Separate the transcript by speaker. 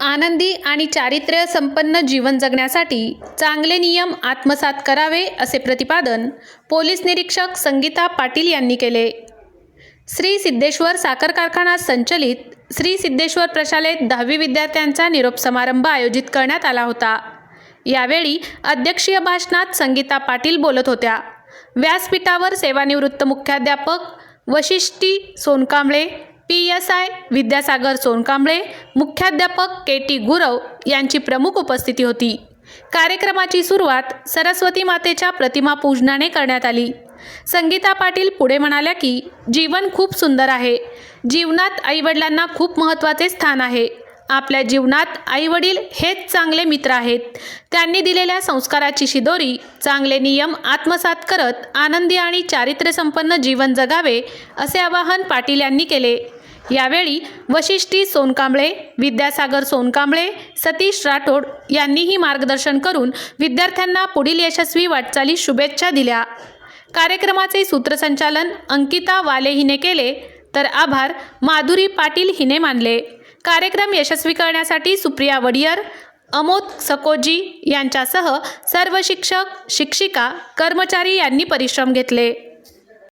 Speaker 1: आनंदी आणि चारित्र्य संपन्न जीवन जगण्यासाठी चांगले नियम आत्मसात करावे असे प्रतिपादन पोलीस निरीक्षक संगीता पाटील यांनी केले. श्री सिद्धेश्वर साखर कारखाना संचलित श्री सिद्धेश्वर प्रशालेत दहावी विद्यार्थ्यांचा निरोप समारंभ आयोजित करण्यात आला होता. यावेळी अध्यक्षीय भाषणात संगीता पाटील बोलत होत्या. व्यासपीठावर सेवानिवृत्त मुख्याध्यापक Vashishthi Sonkamble P S I Vidyasagar Sonkamble मुख्याध्यापक के टी गुरव यांची प्रमुख उपस्थिती होती. कार्यक्रमाची सुरुवात सरस्वती मातेच्या प्रतिमा पूजनाने करण्यात आली. संगीता पाटील पुढे म्हणाल्या की जीवन खूप सुंदर आहे. जीवनात आईवडिलांना खूप महत्त्वाचे स्थान आहे. आपल्या जीवनात आईवडील हेच चांगले मित्र आहेत. त्यांनी दिलेल्या संस्काराची शिदोरी चांगले नियम आत्मसात करत आनंदी आणि चारित्र्यसंपन्न जीवन जगावे असे आवाहन पाटील यांनी केले. यावेळी वशिष्ठी सोनकांबळे विद्यासागर सोनकांबळे सतीश राठोड यांनीही मार्गदर्शन करून विद्यार्थ्यांना पुढील यशस्वी वाटचाली शुभेच्छा दिल्या. कार्यक्रमाचे सूत्रसंचालन अंकिता वाले हिने केले. तर आभार माधुरी पाटील हिने मानले. कार्यक्रम यशस्वी करण्यासाठी सुप्रिया वडियर अमोद सकोजी यांच्यासह सर्व शिक्षक शिक्षिका कर्मचारी यांनी परिश्रम घेतले.